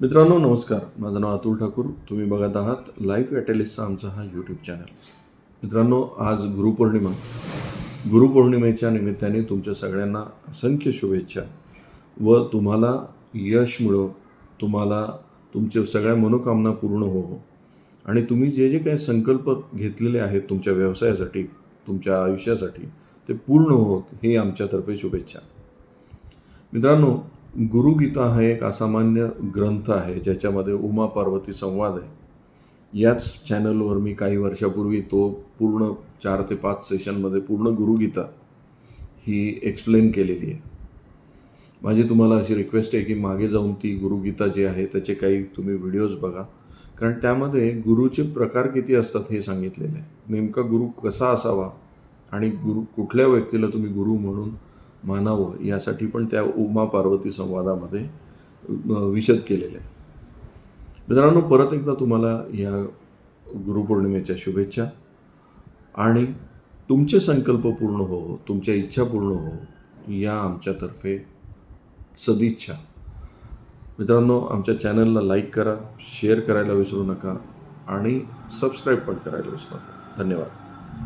मित्रांनो नमस्कार. माझं नाव अतुल ठाकूर. तुम्ही बघत आहात लाईफ ॲटेलिस्टचा आमचा हा यूट्यूब चॅनल मित्रांनो आज गुरुपौर्णिमा. गुरुपौर्णिमेच्या निमित्ताने तुमच्या सगळ्यांना असंख्य शुभेच्छा व तुम्हाला यश मिळो. तुम्हाला तुमच्या सगळ्या मनोकामना पूर्ण हो. आणि तुम्ही जे जे काही संकल्प घेतलेले आहेत तुमच्या व्यवसायासाठी तुमच्या आयुष्यासाठी ते पूर्ण होत हे आमच्यातर्फे शुभेच्छा. मित्रांनो गुरुगीता हा एक असामान्य ग्रंथ आहे ज्याच्यामध्ये उमा पार्वती संवाद आहे. याच चॅनलवर मी काही वर्षापूर्वी तो पूर्ण चार ते पाच सेशनमध्ये पूर्ण गुरुगीता ही एक्सप्लेन केलेली आहे. माझी तुम्हाला अशी रिक्वेस्ट आहे की मागे जाऊन ती गुरुगीता जी आहे त्याचे काही तुम्ही व्हिडिओज बघा. कारण त्यामध्ये गुरुचे प्रकार किती असतात हे सांगितलेलं आहे. नेमका गुरु कसा असावा आणि गुरु कुठल्या व्यक्तीला तुम्ही गुरु म्हणून मानावं यासाठी पण त्या उमा पार्वती संवादामध्ये विशद केलेलं आहे. मित्रांनो परत एकदा तुम्हाला या गुरुपौर्णिमेच्या शुभेच्छा. आणि तुमचे संकल्प पूर्ण हो तुमच्या इच्छा पूर्ण हो या आमच्यातर्फे सदिच्छा. मित्रांनो आमच्या चॅनलला लाईक करा शेअर करायला विसरू नका आणि सबस्क्राईब पण करायला विसरू नका. धन्यवाद.